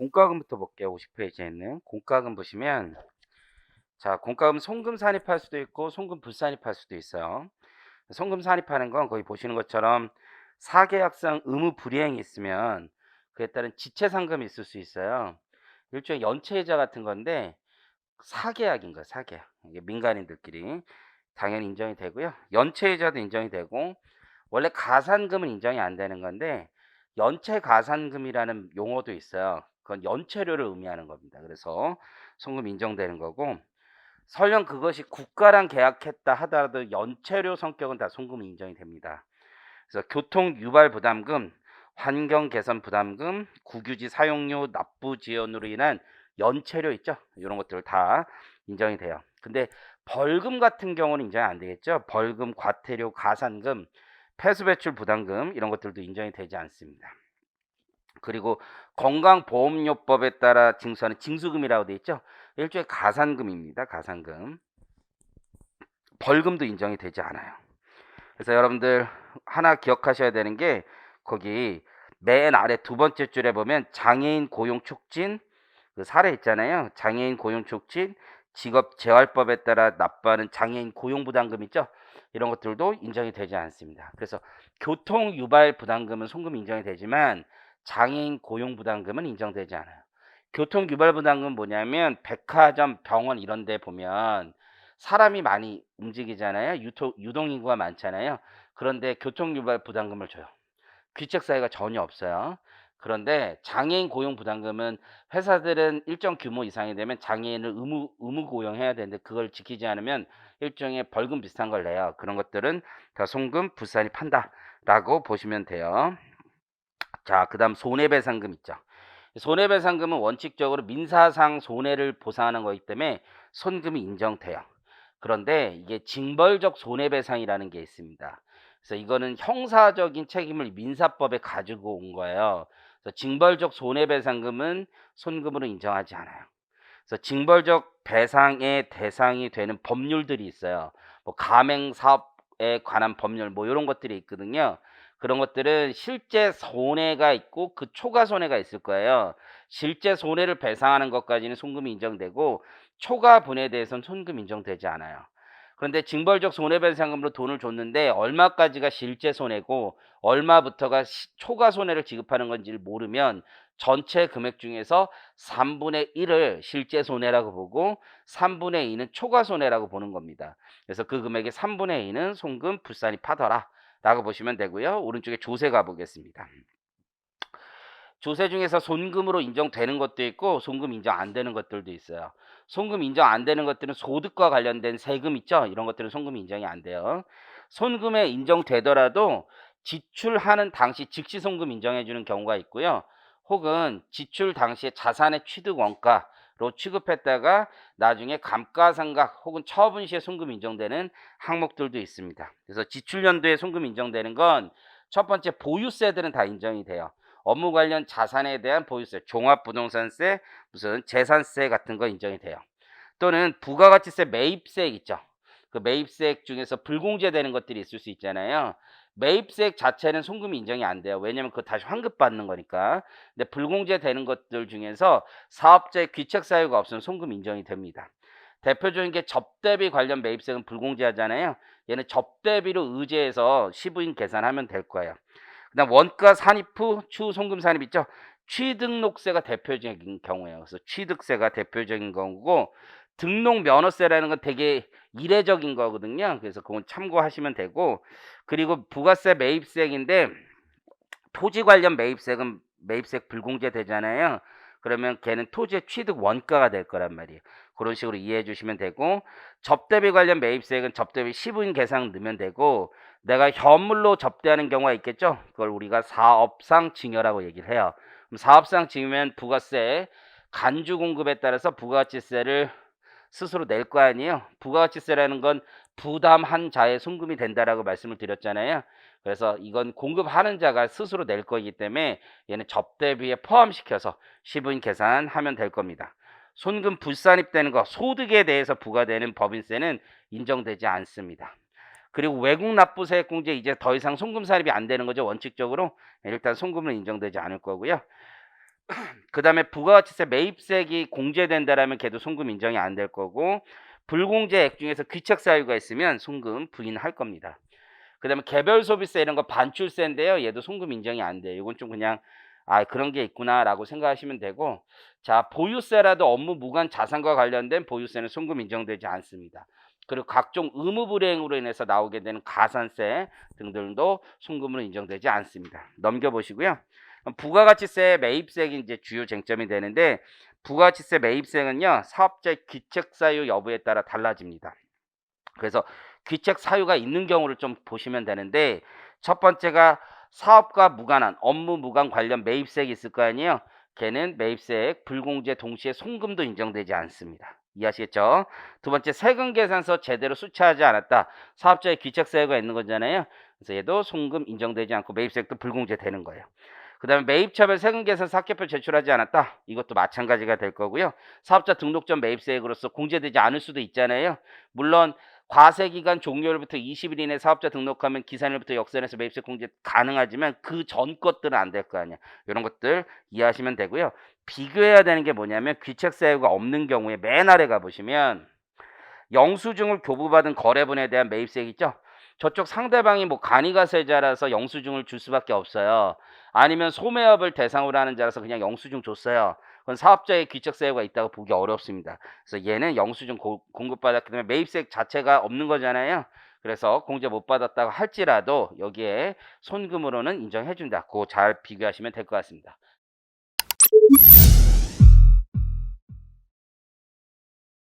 공과금부터 볼게요. 50페이지에 있는 공과금 보시면 자, 공과금 송금 산입할 수도 있고 송금 불산입할 수도 있어요. 송금 산입하는 건 거기 보시는 것처럼 사계약상 의무 불이행이 있으면 그에 따른 지체 상금이 있을 수 있어요. 일종의 연체이자 같은 건데 사계약인 거예요. 사계약. 이게 민간인들끼리 당연히 인정이 되고요. 연체이자도 인정이 되고 원래 가산금은 인정이 안 되는 건데 연체 가산금이라는 용어도 있어요. 그건 연체료를 의미하는 겁니다. 그래서 송금 인정되는 거고 설령 그것이 국가랑 계약했다 하더라도 연체료 성격은 다 송금 인정이 됩니다. 그래서 교통 유발 부담금, 환경 개선 부담금, 국유지 사용료 납부 지연으로 인한 연체료 있죠? 이런 것들 다 인정이 돼요. 근데 벌금 같은 경우는 인정이 안 되겠죠? 벌금, 과태료, 가산금, 폐수 배출 부담금 이런 것들도 인정이 되지 않습니다. 그리고 건강보험료법에 따라 징수하는 징수금이라고 되어 있죠. 일종의 가산금입니다. 가산금. 벌금도 인정이 되지 않아요. 그래서 여러분들 하나 기억하셔야 되는 게 거기 맨 아래 두 번째 줄에 보면 장애인 고용 촉진 그 사례 있잖아요. 장애인 고용 촉진 직업 재활법에 따라 납부하는 장애인 고용 부담금 있죠. 이런 것들도 인정이 되지 않습니다. 그래서 교통 유발 부담금은 송금 인정이 되지만 장애인 고용 부담금은 인정되지 않아요. 교통 유발 부담금은 뭐냐면 백화점, 병원 이런 데 보면 사람이 많이 움직이잖아요. 유토, 유동 인구가 많잖아요. 그런데 교통 유발 부담금을 줘요. 귀책 사유가 전혀 없어요. 그런데 장애인 고용 부담금은 회사들은 일정 규모 이상이 되면 장애인을 의무 의무 고용해야 되는데 그걸 지키지 않으면 일종의 벌금 비슷한 걸 내요. 그런 것들은 다 송금 부산이 판다라고 보시면 돼요. 자, 그 다음 손해배상금 있죠. 손해배상금은 원칙적으로 민사상 손해를 보상하는 거기 때문에 손금이 인정돼요. 그런데 이게 징벌적 손해배상이라는 게 있습니다. 그래서 이거는 형사적인 책임을 민사법에 가지고 온 거예요. 그래서 징벌적 손해배상금은 손금으로 인정하지 않아요. 그래서 징벌적 배상의 대상이 되는 법률들이 있어요. 뭐 가맹 사업에 관한 법률 뭐 이런 것들이 있거든요. 그런 것들은 실제 손해가 있고 그 초과 손해가 있을 거예요. 실제 손해를 배상하는 것까지는 송금이 인정되고 초과 분에 대해서는 손금 인정되지 않아요. 그런데 징벌적 손해배상금으로 돈을 줬는데 얼마까지가 실제 손해고 얼마부터가 시- 초과 손해를 지급하는 건지를 모르면 전체 금액 중에서 3분의 1을 실제 손해라고 보고 3분의 2는 초과 손해라고 보는 겁니다. 그래서 그 금액의 3분의 2는 송금 불산이 파더라 라고 보시면 되고요. 오른쪽에 조세 가보겠습니다. 조세 중에서 손금으로 인정되는 것도 있고 손금 인정 안 되는 것들도 있어요. 손금 인정 안 되는 것들은 소득과 관련된 세금 있죠. 이런 것들은 손금 인정이 안 돼요. 손금에 인정되더라도 지출하는 당시 즉시 손금 인정해 주는 경우가 있고요. 혹은 지출 당시에 자산의 취득 원가 로 취급했다가 나중에 감가상각 혹은 처분 시에 손금 인정되는 항목들도 있습니다. 그래서 지출 연도에 손금 인정되는 건 첫 번째 보유세들은 다 인정이 돼요. 업무 관련 자산에 대한 보유세, 종합부동산세, 무슨 재산세 같은 거 인정이 돼요. 또는 부가가치세 매입세액 있죠. 그 매입세액 중에서 불공제되는 것들이 있을 수 있잖아요. 매입세액 자체는 송금이 인정이 안 돼요. 왜냐면 그거 다시 환급받는 거니까. 근데 불공제 되는 것들 중에서 사업자의 귀책 사유가 없으면 송금 인정이 됩니다. 대표적인 게 접대비 관련 매입세액은 불공제하잖아요. 얘는 접대비로 의제해서 시부인 계산하면 될 거예요. 그다음 원가 산입 후 추후 송금 산입 있죠. 취등록세가 대표적인 경우예요. 그래서 취득세가 대표적인 거고 등록 면허세라는 건 되게 이례적인 거거든요. 그래서 그건 참고하시면 되고 그리고 부가세 매입세액인데 토지 관련 매입세액은 매입세액 불공제 되잖아요. 그러면 걔는 토지의 취득 원가가 될 거란 말이에요. 그런 식으로 이해해 주시면 되고 접대비 관련 매입세액은 접대비 시부인 계산 넣으면 되고 내가 현물로 접대하는 경우가 있겠죠. 그걸 우리가 사업상 증여라고 얘기를 해요. 그럼 사업상 증여면 부가세 간주 공급에 따라서 부가가치세를 스스로 낼 거 아니에요. 부가가치세라는 건 부담한 자의 송금이 된다라고 말씀을 드렸잖아요. 그래서 이건 공급하는 자가 스스로 낼 거이기 때문에 얘는 접대비에 포함시켜서 시부인 계산하면 될 겁니다. 손금 불산입되는 거 소득에 대해서 부과되는 법인세는 인정되지 않습니다. 그리고 외국 납부세액 공제 이제 더 이상 송금 산입이 안 되는 거죠 원칙적으로 일단 송금은 인정되지 않을 거고요. 그 다음에 부가가치세 매입세액이 공제된다라면 걔도 송금 인정이 안 될 거고 불공제액 중에서 귀책 사유가 있으면 송금 부인할 겁니다. 그 다음에 개별 소비세 이런 거 반출세인데요. 얘도 송금 인정이 안 돼요. 이건 좀 그냥 아 그런 게 있구나라고 생각하시면 되고 자 보유세라도 업무 무관 자산과 관련된 보유세는 송금 인정되지 않습니다. 그리고 각종 의무 불이행으로 인해서 나오게 되는 가산세 등등도 송금으로 인정되지 않습니다. 넘겨보시고요. 부가가치세 매입세액이 이제 주요 쟁점이 되는데 부가가치세 매입세액은요 사업자의 귀책 사유 여부에 따라 달라집니다. 그래서 귀책 사유가 있는 경우를 좀 보시면 되는데 첫 번째가 사업과 무관한 업무 무관 관련 매입세액이 있을 거 아니에요. 걔는 매입세액 불공제 동시에 송금도 인정되지 않습니다. 이해하시겠죠? 두 번째 세금 계산서 제대로 수취하지 않았다. 사업자의 귀책 사유가 있는 거잖아요. 그래서 얘도 송금 인정되지 않고 매입세액도 불공제 되는 거예요. 그 다음에 매입차별 세금 계산서 합계표 제출하지 않았다. 이것도 마찬가지가 될 거고요. 사업자 등록 전 매입세액으로서 공제되지 않을 수도 있잖아요. 물론 과세기간 종료일부터 20일 이내 사업자 등록하면 기산일부터 역산해서 매입세 공제 가능하지만 그 전 것들은 안 될 거 아니야. 이런 것들 이해하시면 되고요. 비교해야 되는 게 뭐냐면 귀책 사유가 없는 경우에 맨 아래 가보시면 영수증을 교부받은 거래분에 대한 매입세액 있죠? 저쪽 상대방이 뭐 간이가 세자라서 영수증을 줄 수밖에 없어요. 아니면 소매업을 대상으로 하는 자라서 그냥 영수증 줬어요. 그건 사업자의 귀책 사유가 있다고 보기 어렵습니다. 그래서 얘는 영수증 고- 공급받았기 때문에 매입세액 자체가 없는 거잖아요. 그래서 공제 못 받았다고 할지라도 여기에 손금으로는 인정해준다. 그거 잘 비교하시면 될 것 같습니다.